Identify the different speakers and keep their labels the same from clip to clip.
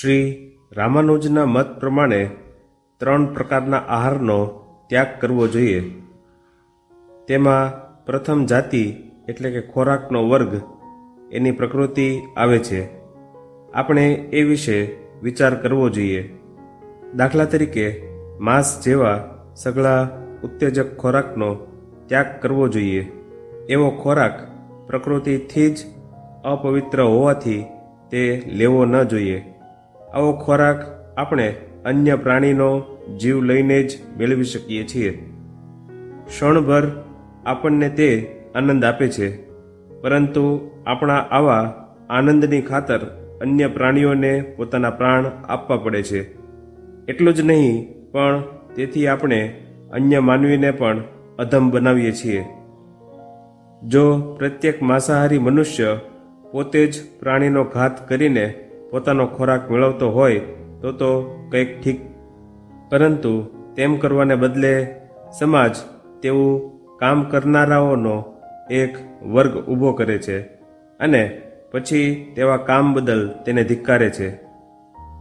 Speaker 1: શ્રી રામાનુજના મત પ્રમાણે ત્રણ પ્રકારના આહારનો ત્યાગ કરવો જોઈએ. તેમાં પ્રથમ જાતિ એટલે કે ખોરાકનો વર્ગ એની પ્રકૃતિ આવે છે. આપણે એ વિશે વિચાર કરવો જોઈએ. દાખલા તરીકે માંસ જેવા સગળા ઉત્તેજક ખોરાકનો ત્યાગ કરવો જોઈએ. એવો ખોરાક પ્રકૃતિથી જ અપવિત્ર હોવાથી તે લેવો ન જોઈએ. આવો ખોરાક આપણે અન્ય પ્રાણીનો જીવ લઈને જ મેળવી શકીએ છીએ. ક્ષણભર આપણને તે આનંદ આપે છે. પરંતુ આપણા આવા આનંદની ખાતર અન્ય પ્રાણીઓને પોતાના પ્રાણ આપવા પડે છે. એટલું જ નહીં, પણ તેથી આપણે અન્ય માનવીને પણ અધમ બનાવીએ છીએ. જો પ્રત્યેક માંસાહારી મનુષ્ય પોતે જ પ્રાણીનો ઘાત કરીને પોતાનો ખોરાક મેળવતો હોય તો તો કંઈક ઠીક. પરંતુ તેમ કરવાને બદલે સમાજ તેવું કામ કરનારાઓનો એક વર્ગ ઊભો કરે છે અને પછી તેવા કામ બદલ તેને ધિક્કારે છે.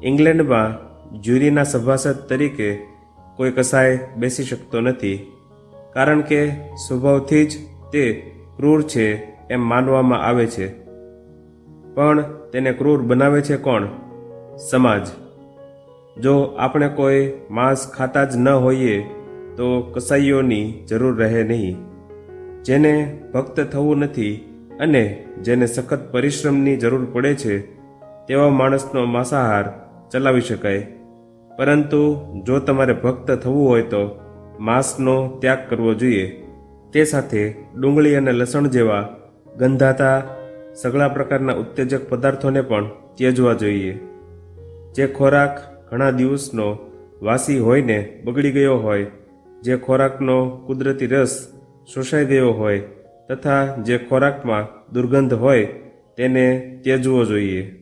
Speaker 1: ઇંગ્લેન્ડમાં જ્યુરીના સભાસદ તરીકે કોઈ કસાય બેસી શકતો નથી, કારણ કે સ્વભાવથી જ તે ક્રૂર છે એમ માનવામાં આવે છે. પણ તેને ક્રૂર બનાવે છે કોણ? સમાજ. જો આપણે કોઈ માંસ ખાતા જ ન હોઈએ, તો કસાઈઓની જરૂર રહે નહીં. જેને ભક્ત થવું નથી અને જેને સખત પરિશ્રમની જરૂર પડે છે, તેવા માણસનો માંસાહાર ચલાવી શકાય. પરંતુ જો તમારે ભક્ત થવું હોય તો માંસનો ત્યાગ કરવો જોઈએ. તે સાથે ડુંગળી અને લસણ જેવા ગંધાતા સઘળા પ્રકારના ઉત્તેજક પદાર્થોને પણ ત્યજવા જોઈએ. જે ખોરાક ઘણા દિવસનો વાસી હોઈને બગડી ગયો હોય, જે ખોરાકનો કુદરતી રસ શોષાઈ ગયો હોય, તથા જે ખોરાકમાં દુર્ગંધ હોય, તેને ત્યજવો જોઈએ.